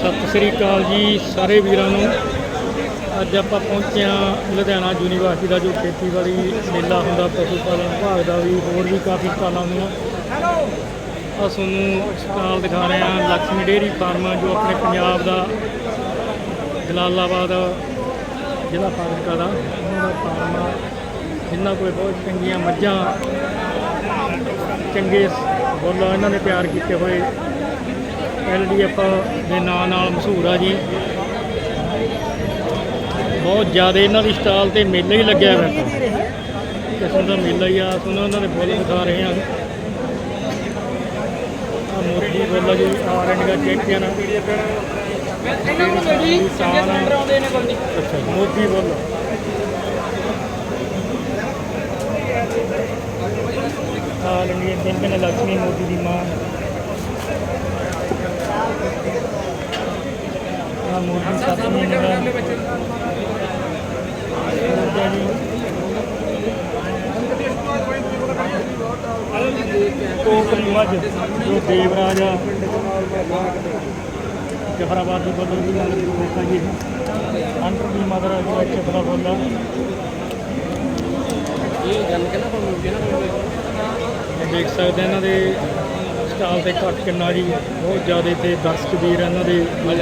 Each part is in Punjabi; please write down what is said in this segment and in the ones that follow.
ਸਤਿ ਸ੍ਰੀ ਅਕਾਲ ਜੀ ਸਾਰੇ ਵੀਰਾਂ ਨੂੰ। ਅੱਜ ਆਪਾਂ ਪਹੁੰਚੇ ਹਾਂ ਲੁਧਿਆਣਾ ਯੂਨੀਵਰਸਿਟੀ ਦਾ ਜੋ ਖੇਤੀਬਾੜੀ ਮੇਲਾ ਹੁੰਦਾ ਪਸ਼ੂ ਪਾਲਣ ਵਿਭਾਗ ਦਾ ਵੀ, ਹੋਰ ਵੀ ਕਾਫੀ ਸਟਾਲਾਂ ਹੁੰਦੀਆਂ। ਆ ਤੁਹਾਨੂੰ ਸਟਾਲ ਦਿਖਾ ਰਹੇ ਹਾਂ ਲక్ష్ਮੀ ਡੇਅਰੀ ਫਾਰਮ, ਜੋ ਆਪਣੇ ਪੰਜਾਬ ਦਾ ਜਲਾਲਾਬਾਦ ਜ਼ਿਲ੍ਹਾ ਫਾਜ਼ਿਲਕਾ ਦਾ। ਉਹਨਾਂ ਦਾ ਫਾਰਮ ਆ। ਜਿਨ੍ਹਾਂ ਕੋਲ ਬਹੁਤ ਚੰਗੀਆਂ ਮੱਝਾਂ, ਚੰਗੇ ਬੁੱਲ ਇਹਨਾਂ ਨੇ ਤਿਆਰ ਕੀਤੇ ਹੋਏ। ਐਲਡੀਐਫ ਦੇ ਨਾਂ ਨਾਲ ਮਸ਼ਹੂਰ ਆ ਜੀ। ਬਹੁਤ ਜ਼ਿਆਦਾ ਇਹਨਾਂ ਦੀ ਸਟਾਲ ਤੇ ਮੇਲਾ ਹੀ ਲੱਗਿਆ ਹੋਇਆ ਕਿਸਮ ਦਾ ਮੇਲਾ ਹੀ ਆ ਤੁਹਾਨੂੰ ਉਹਨਾਂ ਦੇ ਬੁੱਲ ਦਿਖਾ ਰਹੇ ਆ। ਆ ਮੋਦੀ ਬੁੱਲ ਜੀ ਆਰ ਇੰਡੀਆ ਚੈਂਪੀਅਨ ਇਹਨਾਂ ਨੂੰ ਜੀ ਚੰਗੇ ਸਿਲੰਡਰ ਆਉਂਦੇ ਨੇ ਕੋਲ ਅੱਛਾ Modi bull. All India champion Lakshmi Modi ਦੀ ਮਾਂ। ਆ ਮੋਦੀ ਮੱਝ ਜੋ ਦੇਵਰਾਜ ਆ ਜਫਰਾਬਾਦ ਦੀ ਬਦਲ ਦੀ ਨਾਲ ਕੋਕਾ ਜੀ ਅੰਡਰ ਦੀ ਮਦਰ ਜੋ ਵਿੱਚ ਬੜਾ ਬੋਲਦਾ। ਇਹ ਗੱਲ ਕਿਹਨਾਂ ਕੋਲ ਮਿਲਦੀ ਨਾ ਦੇਖ ਸਕਦੇ ਇਹਨਾਂ ਦੇ ਸਟਾਲ ਤੇ ਘੱਟ ਕਿੰਨਾ ਜੀ ਬਹੁਤ ਜ਼ਿਆਦਾ ਤੇ ਦਰਸ਼ਕ ਵੀਰ ਇਹਨਾਂ ਦੇ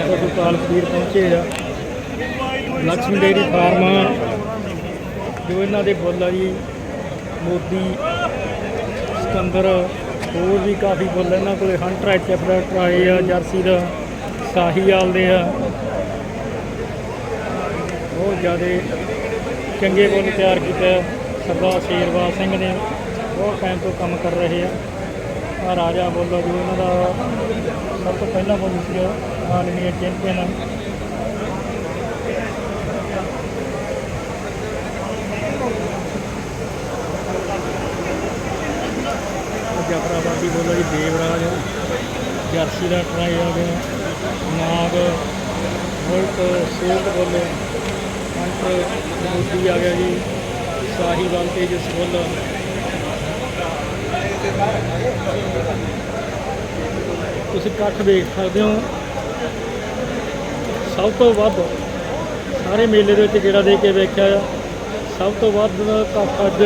ਪਸ਼ੂ ਪਾਲਕ ਵੀਰ ਪਹੁੰਚੇ ਆ। ਲక్ష్ਮੀ ਡੇਅਰੀ ਫਾਰਮ ਜੋ ਇਹਨਾਂ ਦੇ ਬੁੱਲ ਆ ਜੀ, ਮੋਦੀ, ਸਿਕੰਦਰ, ਹੋਰ ਵੀ ਕਾਫੀ ਬੁੱਲ ਇਹਨਾਂ ਕੋਲੇ ਹੰਟਰ ਐਚਐਫ ਟਰਾਏ ਆ, ਜਰਸੀ ਦਾ ਸਾਹੀਵਾਲ ਦੇ ਆ। ਬਹੁਤ ਜ਼ਿਆਦਾ ਚੰਗੇ ਬੁੱਲ ਤਿਆਰ ਕੀਤੇ ਸਰਦਾਰ ਸ਼ੇਰਵਾਲ ਸਿੰਘ ਨੇ ਬਹੁਤ ਟਾਈਮ ਤੋਂ ਕੰਮ ਕਰ ਰਹੇ ਆ। ਆ ਰਾਜਾ ਬੋਲੋ ਜੋ ਇਹਨਾਂ ਦਾ ਸਭ ਤੋਂ ਪਹਿਲਾਂ ਬੁੱਲ ਸੀ ਆਲਮੀ ਚੈਂਪੀਅਨ ਜਫਰਾਬਾਦੀ ਬੋਲੋ ਜੀ, ਦੇਵਰਾਜ, ਜਰਸੀ ਦਾ ਟਰਾਈ ਆ ਗਿਆ, ਨਾਗ ਵੋਲਟ ਸੇਲਟ ਬੋਲੇ ਅੰਟਰ ਮੋਦੀ ਆ ਗਿਆ ਜੀ ਸਾਹੀਵਾਲ ਤੇਜਸ ਬੁੱਲ। ਤੁਸੀਂ ਇਕੱਠ ਦੇਖ ਸਕਦੇ ਹੋ। ਸਭ ਤੋਂ ਵੱਧ ਸਾਰੇ ਮੇਲੇ ਦੇ ਵਿੱਚ ਗੇੜਾ ਦੇ ਕੇ ਵੇਖਿਆ ਆ। ਸਭ ਤੋਂ ਵੱਧ ਇਕੱਠ ਅੱਜ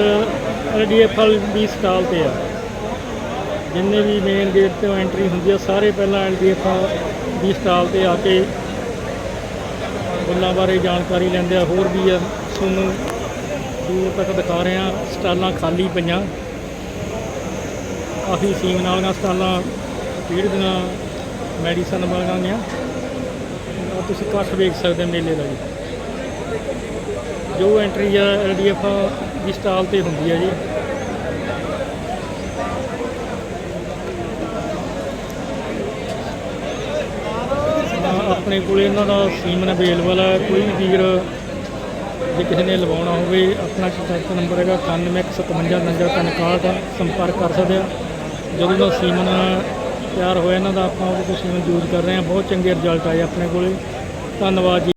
ਐਲਡੀਐਫਐਲ ਦੀ ਸਟਾਲ ਤੇ ਆ। ਜਿੰਨੇ ਵੀ ਮੇਨ ਗੇਟ ਤੋਂ ਐਂਟਰੀ ਹੁੰਦੀ ਆ, ਸਾਰੇ ਪਹਿਲਾਂ ਐਲਡੀਐਫ ਦੀ ਸਟਾਲ ਤੇ ਆ ਕੇ ਗੱਲਾਂ ਬਾਰੇ ਜਾਣਕਾਰੀ ਲੈਂਦੇ ਆ। ਹੋਰ ਵੀ ਆ, ਤੁਹਾਨੂੰ ਦੂਰ ਤੱਕ ਦਿਖਾ ਰਹੇ ਆ। ਸਟਾਲਾਂ ਖਾਲੀ ਪਈਆਂ। ਕਾਫੀ ਸੀਮ ਵਾਲੀਆਂ ਸਟਾਲਾਂ ਫੀਡ ਦੀਆਂ ਮੈਡੀਸਨ ਵਾਲੀਆਂ ਨੇ ਤੁਸੀਂ ਇਕੱਠ ਵੇਖ ਸਕਦੇ ਮੇਲੇ ਦਾ ਜੀ। ਜੋ ਐਂਟਰੀ ਆ ਐਲਡੀਐਫ ਦੀ ਸਟਾਲ ਤੇ ਹੁੰਦੀ ਆ ਜੀ। ਆਪਣੇ ਕੋਲ ਇਹਨਾਂ ਦਾ ਸੀਮਨ ਅਵੇਲੇਬਲ ਹੈ ਕੋਈ ਵੀ ਵੀਰ ਜੇ ਕਿਸੇ ਨੇ ਲਵਾਉਣਾ ਹੋਵੇ, ਆਪਣਾ ਕੰਟੈਕਟ ਨੰਬਰ ਹੈਗਾ 9157599361 ਸੰਪਰਕ ਕਰ ਸਕਦੇ ਆ। ਜਦੋਂ ਦਾ ਸੀਮਨ ਤਿਆਰ ਹੋਇਆ ਇਹਨਾਂ ਦਾ, ਆਪਾਂ ਉਹ ਤੋਂ ਸੀਮਨ ਯੂਜ਼ ਕਰ ਰਹੇ ਹਾਂ। ਬਹੁਤ ਚੰਗੇ ਰਿਜ਼ਲਟ ਆਏ ਆਪਣੇ ਕੋਲੇ। ਧੰਨਵਾਦ ਜੀ।